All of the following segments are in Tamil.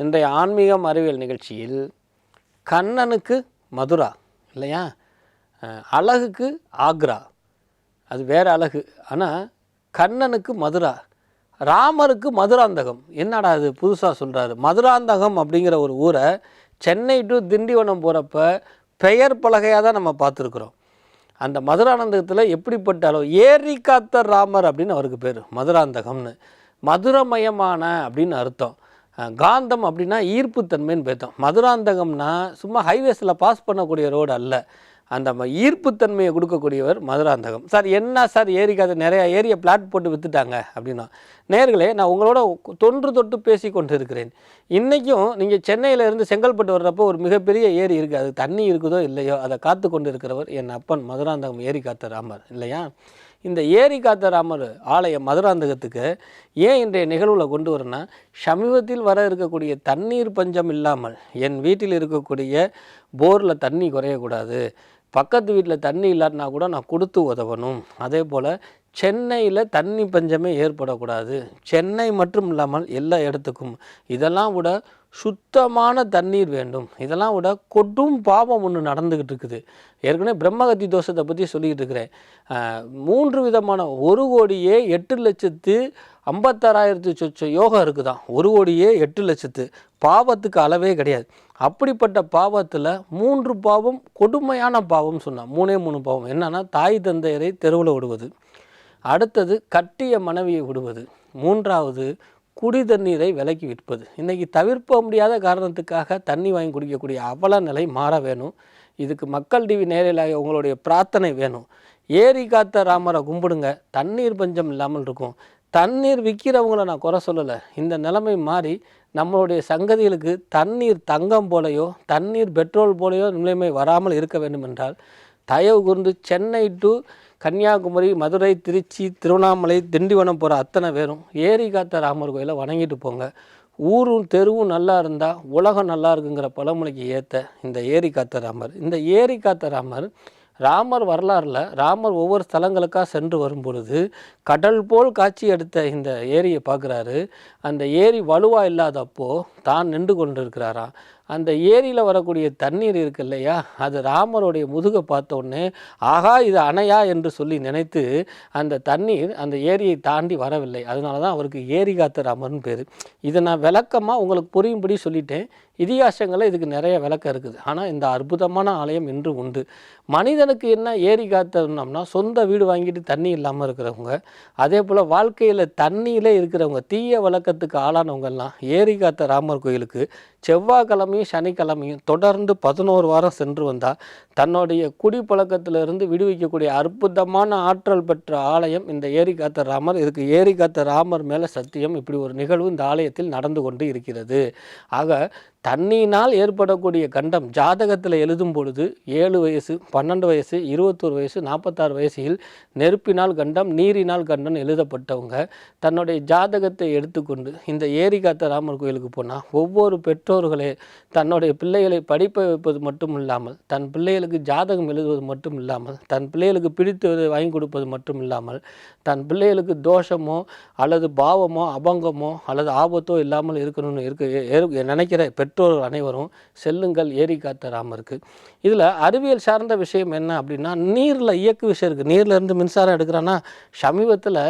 இன்றைய ஆன்மீகம் அறிவியல் நிகழ்ச்சியில் கண்ணனுக்கு மதுரா இல்லையா? அழகுக்கு ஆக்ரா. அது வேறு அழகு. ஆனால் கண்ணனுக்கு மதுரா. ராமருக்கு மதுராந்தகம். என்னடா அது புதுசாக சொல்கிறாரு மதுராந்தகம் அப்படிங்கிற ஒரு ஊரை சென்னை டு திண்டிவனம் போகிறப்ப பெயர் பலகையாக தான் நம்ம பார்த்துருக்குறோம். அந்த மதுராந்தகத்தில் எப்படிப்பட்ட அளவு ஏரி காத்த ராமர் அப்படின்னு அவருக்கு பேர். மதுராந்தகம்னு. மதுரமயமான அப்படின்னு அர்த்தம். காந்தம் அப்படின்னா ஈர்ப்புத்தன்மைன்னு பேர்த்தோம். மதுராந்தகம்னா சும்மா ஹைவேஸில் பாஸ் பண்ணக்கூடிய ரோடு அல்ல. அந்த ம- ஈர்ப்புத்தன்மையை கொடுக்கக்கூடியவர் மதுராந்தகம். சார் என்ன சார் ஏரிக்கு அது நிறையா ஏரியை பிளாட் போட்டு விற்றுட்டாங்க அப்படின்னா நேர்களே நான் உங்களோட தொன்று தொட்டு பேசி கொண்டு இருக்கிறேன் இன்றைக்கும் நீங்கள் சென்னையிலேருந்து செங்கல்பட்டு வர்றப்போ ஒரு மிகப்பெரிய ஏரி இருக்குது அது தண்ணி இருக்குதோ இல்லையோ அதை காத்து கொண்டு இருக்கிறவர் என் அப்பன் மதுராந்தகம் ஏரி காத்த ராமர். இல்லையா? இந்த ஏரி காத்த ராமர் ஆலய மதுராந்தகத்துக்கு ஏன் இன்றைய நிகழ்வில் கொண்டு வரேன்னா சமீபத்தில் வர இருக்கக்கூடிய தண்ணீர் பஞ்சம் இல்லாமல் என் வீட்டில் இருக்கக்கூடிய போரில் தண்ணி குறையக்கூடாது. பக்கத்து வீட்டில் தண்ணி இல்லாட்டினா கூட நான் கொடுத்து உதவணும். அதே போல் சென்னையில் தண்ணி பஞ்சமே ஏற்படக்கூடாது. சென்னை மட்டும் இல்லாமல் எல்லா இடத்துக்கும். இதெல்லாம் விட சுத்தமான தண்ணீர் வேண்டும். இதெல்லாம் விட கொடும் பாவம் ஒன்று நடந்துக்கிட்டு இருக்குது. ஏற்கனவே பிரம்மகத்தி தோஷத்தை பற்றி சொல்லிக்கிட்டு இருக்கிறேன். மூன்று விதமான ஒரு கோடியே எட்டு லட்சத்து ஐம்பத்தாறாயிரத்து சொச்ச யோகம் இருக்குதான் ஒரு கோடியே எட்டு லட்சத்து. பாவத்துக்கு அளவே கிடையாது. அப்படிப்பட்ட பாவத்தில் மூன்று பாவம் கொடுமையான பாவம் சொன்னான். மூணே மூணு பாவம். என்னென்னா தாய் தந்தையரை தெருவில் விடுவது. அடுத்தது கட்டிய மனைவியை விடுவது. மூன்றாவது குடி தண்ணீரை விலக்கி விற்பது. இன்றைக்கி தவிர்க்க முடியாத காரணத்துக்காக தண்ணி வாங்கி குடிக்கக்கூடிய அவல நிலை மாற வேணும். இதுக்கு மக்கள் டிவி நேரில் உங்களுடைய பிரார்த்தனை வேணும். ஏரி காத்த ராமரை கும்பிடுங்க. தண்ணீர் பஞ்சம் இல்லாமல் இருக்கும். தண்ணீர் விற்கிறவங்கள நான் குறை சொல்லலை. இந்த நிலைமை மாறி நம்மளுடைய சங்கதிகளுக்கு தண்ணீர் தங்கம் போலையோ தண்ணீர் பெட்ரோல் போலையோ நிலைமை வராமல் இருக்க வேண்டும் என்றால் தயவு கூர்ந்து சென்னை டு கன்னியாகுமரி மதுரை திருச்சி திருவண்ணாமலை திண்டிவனம் போகிற அத்தனை பேரும் ஏரி காத்த ராமர் கோயிலை வணங்கிட்டு போங்க. ஊரும் தெருவும் நல்லா இருந்தால் உலகம் நல்லா இருக்குங்கிற பழமொழிக்கு ஏற்ற இந்த ஏரி காத்த ராமர். இந்த ஏரி காத்த ராமர் ராமர் வரலாறில் ராமர் ஒவ்வொரு ஸ்தலங்களுக்காக சென்று வரும் பொழுது கடல் போல் காட்சி எடுத்த இந்த ஏரியை பார்க்குறாரு. அந்த ஏரி வலுவாக இல்லாதப்போ தான் நின்று கொண்டு இருக்கிறாராம் அந்த ஏரியில் வரக்கூடிய தண்ணீர் இருக்கு இல்லையா? அது ராமருடைய முதுகை பார்த்தோன்னே ஆகா இது அணையா? என்று சொல்லி நினைத்து அந்த தண்ணீர் அந்த ஏரியை தாண்டி வரவில்லை. அதனால தான் அவருக்கு ஏரி காத்த ராமர்னு பேர். இதை நான் விளக்கமாக உங்களுக்கு புரியும்படி சொல்லிட்டேன். இதிகாசங்களில் இதுக்கு நிறைய விளக்கம் இருக்குது. ஆனால் இந்த அற்புதமான ஆலயம் இன்று உண்டு. மனிதனுக்கு என்ன ஏரி காத்தோம்னா சொந்த வீடு வாங்கிட்டு தண்ணி இல்லாமல் இருக்கிறவங்க அதே போல் வாழ்க்கையில் தண்ணியிலே இருக்கிறவங்க தீய வழக்கத்துக்கு ஆளானவங்கெல்லாம் ஏரி காத்த ராமர் கோயிலுக்கு செவ்வாய்க்கிழமையும் சனிக்கிழமையும் தொடர்ந்து பதினோரு வாரம் சென்று வந்தால் தன்னுடைய குடிப்பழக்கத்திலிருந்து விடுவிக்கக்கூடிய அற்புதமான ஆற்றல் பெற்ற ஆலயம் இந்த ஏரிகாத்த ராமர். இதுக்கு ஏரிகாத்த ராமர் மேலே சத்தியம் இப்படி ஒரு நிகழ்வு இந்த ஆலயத்தில் நடந்து கொண்டு இருக்கிறது. ஆக தண்ணியினால் ஏற்படக்கூடிய கண்டம் ஜாதகத்தில் எழுதும் பொழுது ஏழு வயசு பன்னெண்டு வயசு இருபத்தோரு வயசு நாற்பத்தாறு வயசில் நெருப்பினால் கண்டம் நீரினால் கண்டம் எழுதப்பட்டவங்க தன்னுடைய ஜாதகத்தை எடுத்துக்கொண்டு இந்த ஏரி காத்த ராமர் கோயிலுக்கு போனால் ஒவ்வொரு பெற்றோர்களே தன்னுடைய பிள்ளைகளை படிப்ப வைப்பது மட்டும் இல்லாமல் தன் பிள்ளைகளுக்கு ஜாதகம் எழுதுவது மட்டும் இல்லாமல் தன் பிள்ளைகளுக்கு பிடித்ததை வாங்கி கொடுப்பது மட்டும் இல்லாமல் தன் பிள்ளைகளுக்கு தோஷமோ அல்லது பாவமோ அபங்கமோ அல்லது ஆபத்தோ இல்லாமல் இருக்கணும்னு இருக்க ஏ- நினைக்கிற பெற்றோர்கள் அனைவரும் செல்லுங்கள் ஏரி காத்த ராமருக்கு. இதில் அறிவியல் சார்ந்த விஷயம் என்ன அப்படின்னா நீரில் இயக்கு விஷயம் இருக்குது நீரில் இருந்து மின்சாரம் எடுக்கிறான்னா சமீபத்தில்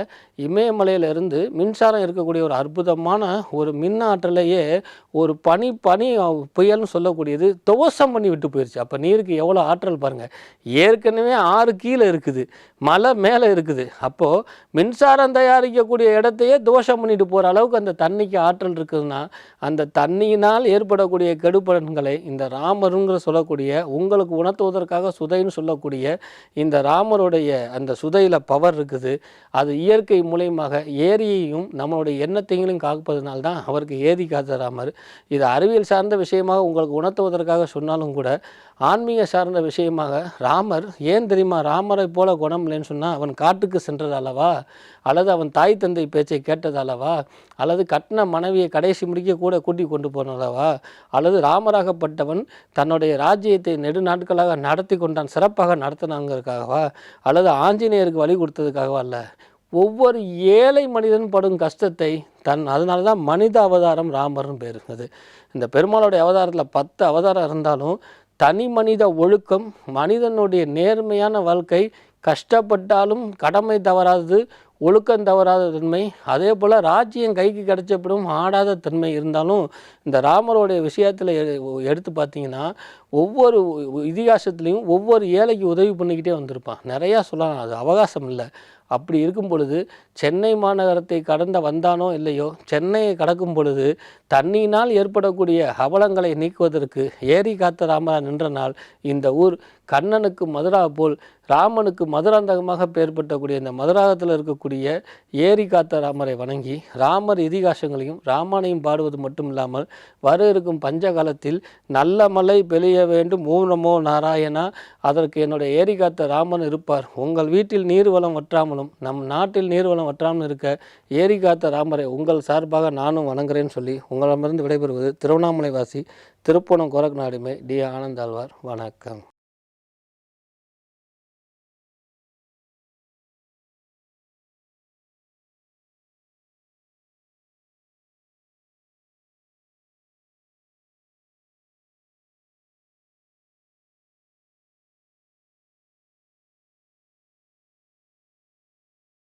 இமயமலையிலிருந்து மின்சாரம் இருக்கக்கூடிய ஒரு அற்புதமான ஒரு மின் ஆற்றலையே ஒரு பனி பனி புயல்னு சொல்லக்கூடியது துவசம் பண்ணி விட்டு போயிடுச்சு அப்போ நீருக்கு எவ்வளோ ஆற்றல் பாருங்கள் ஏற்கனவே ஆறு கீழே இருக்குது. மலை மேலே இருக்குது. அப்போது மின்சாரம் தயாரிக்கக்கூடிய இடத்தையே தோஷம் பண்ணிட்டு போகிற அளவுக்கு அந்த தண்ணிக்கு ஆற்றல் இருக்குதுன்னா அந்த தண்ணியினால் ஏற்படக்கூடிய கெடுபலன்களை இந்த ராமருங்கிற சொல்லக்கூடிய உங்களுக்கு உணர்த்துவதற்காக சுதைன்னு சொல்லக்கூடிய இந்த ராமருடைய அந்த சுதையில் பவர் இருக்குது. அது இயற்கை மூலயமாக ஏரியையும் நம்மளுடைய எண்ணத்தையும் காப்பதனால தான் அவருக்கு ஏரி காத்த ராமர். இது அறிவியல் சார்ந்த விஷயம் விஷயமாக உங்களுக்கு உணர்த்துவதற்காக சொன்னாலும் கூட ஆன்மீக சார்ந்த விஷயமாக ராமர் ஏன் தெரியுமா ராமரை போல குணம் இல்லைன்னு சொன்னால் அவன் காட்டுக்கு சென்றது அல்லவா அல்லது அவன் தாய் தந்தை பேச்சை கேட்டது அல்லவா அல்லது கட்டின மனைவியை கடைசி முடிக்க கூட கூட்டி கொண்டு போனதவா அல்லது ராமராகப்பட்டவன் தன்னுடைய ராஜ்யத்தை நெடுநாட்களாக நடத்தி கொண்டான் சிறப்பாக நடத்தினாங்கிறதுக்காகவா? அல்லது ஆஞ்சநேயருக்கு வழி கொடுத்ததுக்காகவா அல்ல? ஒவ்வொரு ஏழை மனிதன் படும் கஷ்டத்தை தன் அதனால தான் மனித அவதாரம் ராமர்னு பேர் அது இந்த பெருமாளுடைய அவதாரத்தில் பத்து அவதாரம் இருந்தாலும் தனி மனித ஒழுக்கம் மனிதனுடைய நேர்மையான வாழ்க்கை கஷ்டப்பட்டாலும் கடமை தவறாதது ஒழுக்கம் தவறாத தன்மை அதே போல் ராஜ்யம் கைக்கு கிடைச்சப்படும் ஆடாத தன்மை இருந்தாலும் இந்த ராமருடைய விஷயத்தில் எடுத்து பார்த்தீங்கன்னா ஒவ்வொரு இதிகாசத்துலேயும் ஒவ்வொரு ஏழைக்கு உதவி பண்ணிக்கிட்டே வந்திருப்பான். நிறையா சொல்லலாம் அது அவகாசம் இல்லை. அப்படி இருக்கும் பொழுது சென்னை மாநகரத்தை கடந்த வந்தானோ இல்லையோ சென்னையை கடக்கும் பொழுது தண்ணியினால் ஏற்படக்கூடிய அவலங்களை நீக்குவதற்கு ஏரி காத்த ராமரா நின்ற நாள் இந்த ஊர் கண்ணனுக்கு மதுரா போல் ராமனுக்கு மதுராந்தகமாக பெயர்பட்டக்கூடிய இந்த மதுராகத்தில் இருக்கக்கூடிய ஏரி காத்த ராமரை வணங்கி ராமர் இதிகாசங்களையும் ராமானையும் பாடுவது மட்டும் இல்லாமல் வர இருக்கும் பஞ்ச காலத்தில் நல்ல மலை பெளிய வேண்டும். ஊனமோ நாராயணா அதற்கு என்னுடைய ஏரி காத்த ராமன் இருப்பார். உங்கள் வீட்டில் நீர்வளம் வற்றாமலும் நம் நாட்டில் நீர்வளம் வற்றாமல் இருக்க ஏரி காத்த ராமரை உங்கள் சார்பாக நானும் வணங்குறேன்னு சொல்லி உங்களிடமிருந்து விடைபெறுவது திருவண்ணாமலை வாசி திருப்பணம் கோரக்நாடுமை டி. ஆனந்தாழ்வார். வணக்கம்.